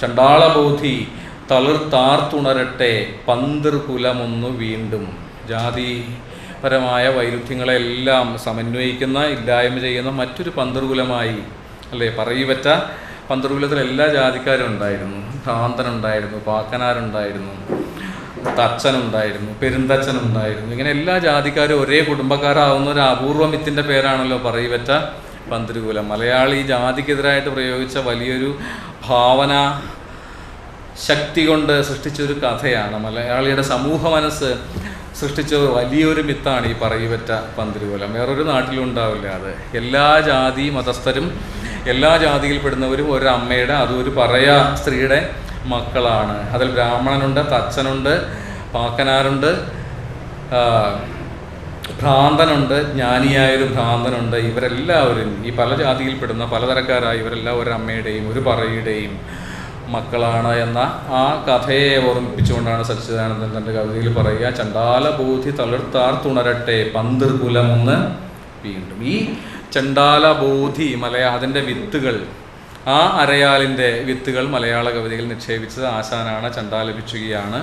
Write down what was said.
ചണ്ടാളബോധി തളിർത്താർത്തുണരട്ടെ പന്തിർ കുലമൊന്നു വീണ്ടും. ജാതി പരമായ വൈരുദ്ധ്യങ്ങളെല്ലാം സമന്വയിക്കുന്ന ഇല്ലായ്മ ചെയ്യുന്ന മറ്റൊരു പന്തിർകുലമായി അല്ലേ? പറയുപറ്റ പന്തർകുലത്തിൽ എല്ലാ ജാതിക്കാരും ഉണ്ടായിരുന്നു ഭ്രാന്തനുണ്ടായിരുന്നു പാക്കനാരുണ്ടായിരുന്നു തച്ചനുണ്ടായിരുന്നു പെരുന്തച്ചനുണ്ടായിരുന്നു. ഇങ്ങനെ എല്ലാ ജാതിക്കാരും ഒരേ കുടുംബക്കാരാവുന്ന ഒരു അപൂർവ മിത്തിന്റെ പേരാണല്ലോ പറയുപറ്റ പന്തിരുകുലം മലയാളി ജാതിക്കെതിരായിട്ട് പ്രയോഗിച്ച വലിയൊരു ഭാവന ശക്തി കൊണ്ട് സൃഷ്ടിച്ചൊരു കഥയാണ്. മലയാളിയുടെ സമൂഹ മനസ്സ് സൃഷ്ടിച്ച വലിയൊരു മിത്താണ് ഈ പറയുപറ്റ പന്തിരുകുലം. വേറൊരു നാട്ടിലും ഉണ്ടാവില്ല അത്. എല്ലാ ജാതി മതസ്ഥരും എല്ലാ ജാതിയിൽപ്പെടുന്നവരും ഒരു അമ്മയുടെ അതും ഒരു പറയാ സ്ത്രീയുടെ മക്കളാണ്. അതിൽ ബ്രാഹ്മണനുണ്ട് തച്ചനുണ്ട് പാക്കനാരുണ്ട് ഭ്രാന്തനുണ്ട് ജ്ഞാനിയായൊരു ഭ്രാന്തനുണ്ട്. ഇവരെല്ലാവരും ഈ പല ജാതിയിൽപ്പെടുന്ന പലതരക്കാരായ ഇവരെല്ലാം ഒരു അമ്മയുടെയും ഒരു പറയുടെയും മക്കളാണ് എന്ന ആ കഥയെ ഓർമ്മിപ്പിച്ചുകൊണ്ടാണ് സച്ചിദാനന്ദൻ തന്റെ കവിതയിൽ പറയുക ചണ്ടാലബോധി തളിർത്താർത്തുണരട്ടെ പന്തിർ കുലമൊന്ന് വീണ്ടും. ഈ ചണ്ടാലബോധി മലയാ അതിന്റെ വിത്തുകൾ ആ അരയാലിന്റെ വിത്തുകൾ മലയാള കവിതയിൽ നിക്ഷേപിച്ചത് ആശാനാണ് ചണ്ടാല ഭിക്ഷുകിയാണ്